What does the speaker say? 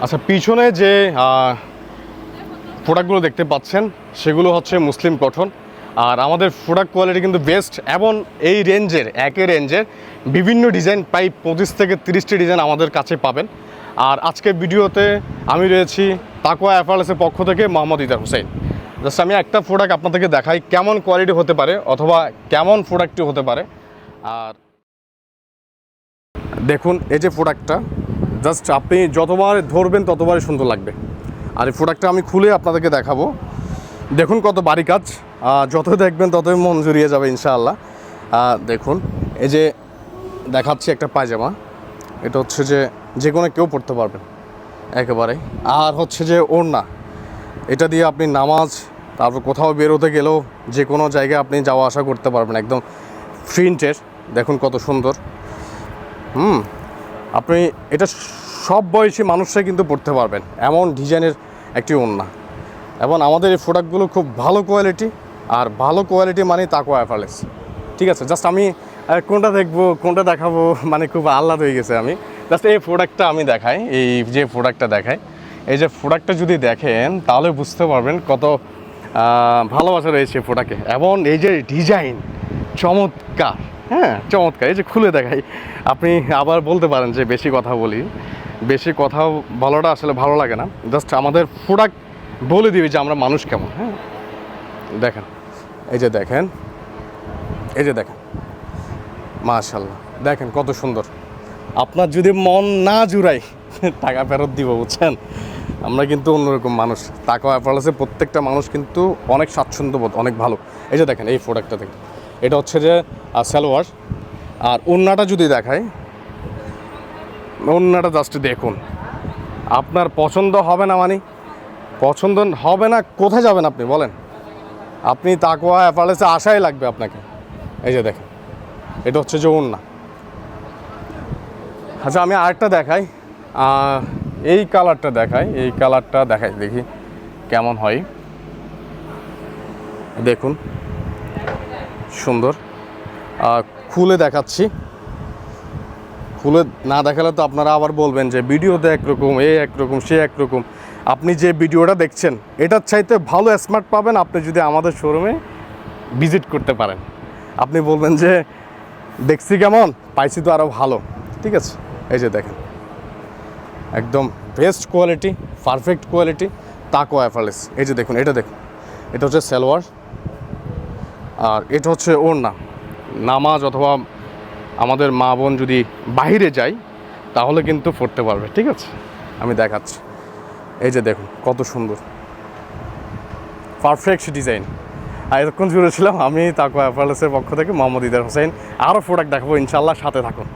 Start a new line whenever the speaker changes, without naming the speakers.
আচ্ছা পিছনে যে প্রোডাক্টগুলো দেখতে পাচ্ছেন, সেগুলো হচ্ছে মুসলিম কঠন আর আমাদের প্রোডাক্ট কোয়ালিটি কিন্তু বেস্ট এবং এই রেঞ্জের একই রেঞ্জের বিভিন্ন ডিজাইন প্রায় পঁচিশ থেকে তিরিশটি ডিজাইন আমাদের কাছে পাবেন। আর আজকের ভিডিওতে আমি রয়েছি তাকোয়া অ্যাপারেলসের পক্ষ থেকে মোহাম্মদ ইদার হোসেন। জাস্ট আমি একটা প্রোডাক্ট আপনাদেরকে দেখাই, কেমন কোয়ালিটি হতে পারে, অথবা কেমন প্রোডাক্টটি হতে পারে। আর দেখুন, এই যে প্রোডাক্টটা জাস্ট আপনি যতবার ধরবেন, ততবারই সুন্দর লাগবে। আর এই প্রোডাক্টটা আমি খুলে আপনাদেরকে দেখাবো। দেখুন কত বাড়ি কাজ। যত দেখবেন, ততই মন জুড়িয়ে যাবে ইনশাআল্লাহ। দেখুন, এই যে দেখাচ্ছি একটা পায়জামা। এটা হচ্ছে যে যে কোনো কেউ পড়তে পারবেন একেবারে। আর হচ্ছে যে ওড়না। এটা দিয়ে আপনি নামাজ, তারপর কোথাও বেরোতে গেলেও যে কোনো জায়গায় আপনি যাওয়া আসা করতে পারবেন, একদম প্রিন্টের দেখুন কত সুন্দর। হুম। আপনি এটা সব বয়সী মানুষরাই কিন্তু পড়তে পারবেন। এমন ডিজাইনের একটি ওড়না। এবং আমাদের এই প্রোডাক্টগুলো খুব ভালো কোয়ালিটি, আর ভালো কোয়ালিটি মানে তাকো অ্যাফারলেস ঠিক আছে, জাস্ট আমি কোনটা দেখব, কোনটা দেখাবো মানে খুব আহ্লাদ হয়ে গেছে আমি। জাস্ট এই প্রোডাক্টটা আমি দেখাই, এই যে প্রোডাক্টটা দেখাই। এই যে প্রোডাক্টটা যদি দেখেন, তাহলে বুঝতে পারবেন কত ভালোবাসা রয়েছে প্রোডাক্টে। এবং এই যে ডিজাইন, চমৎকার। হ্যাঁ চমৎকার। এই যে খুলে দেখাই। আপনি আবার বলতে পারেন যে বেশি কথা বলি। বেশি কথা বলাটা আসলে ভালো লাগে না। জাস্ট আমাদের প্রোডাক্ট বলে দিবি যে আমরা মানুষ কেমন হ্যাঁ? দেখেন, এই যে দেখেন, এই যে দেখেন। মাশাল্লাহ দেখেন কত সুন্দর। আপনার যদি মন না জুড়াই টাকা ফেরত দিব, বুঝছেন? আমরা কিন্তু অন্যরকম মানুষ। টাকা অ্যাপারেলসে প্রত্যেকটা মানুষ কিন্তু অনেক স্বাচ্ছন্দ্য বোধ অনেক ভালো। এই যে দেখেন, এই প্রোডাক্টটা দেখেন। এটা হচ্ছে যে সালোয়ার আর ওন্নাটা যদি দেখায় ওন্নাটা জাস্ট দেখুন। আপনার পছন্দ হবে না মানে? পছন্দ হবে না, কোথায় যাবেন আপনি? বলেন। আপনি তাকোয়া অ্যাপারেলসে আশাই লাগবে আপনাকে। এই যে দেখেন, এটা হচ্ছে যে ওন্না আচ্ছা আমি আরেকটা দেখাই। এই কালারটা দেখাই, এই কালারটা দেখাই, দেখি কেমন হয়। দেখুন। সুন্দর। খুলে দেখাচ্ছি। খুলে না দেখালে তো আপনারা আবার বলবেন যে ভিডিওতে একরকম, এ একরকম, সে একরকম। আপনি যে ভিডিওটা দেখছেন, এটার চাইতে ভালো স্মার্ট পাবেন আপনি যদি আমাদের শোরুমে ভিজিট করতে পারেন। আপনি বলবেন যে, দেখছি কেমন? পাইছি তো আরও ভালো। ঠিক আছে? এই যে দেখেন। একদম বেস্ট কোয়ালিটি পারফেক্ট কোয়ালিটি তাকো অ্যাফারলেস এই যে দেখুন, এটা দেখুন। এটা হচ্ছে সালোয়ার। আর এটা হচ্ছে ওড়না। নামাজ অথবা আমাদের মা বোন যদি বাহিরে যায়, তাহলে কিন্তু পড়তে পারবে, ঠিক আছে? আমি দেখাচ্ছি। এই যে দেখুন, কত সুন্দর। পারফেক্ট ডিজাইন আর এতক্ষণ জুড়ে ছিলাম আমি তাকো অ্যাপারেলসের পক্ষ থেকে মোহাম্মদ ইদার হোসেন। আরও প্রোডাক্ট দেখাবো ইনশাল্লাহ সাথে থাকুন।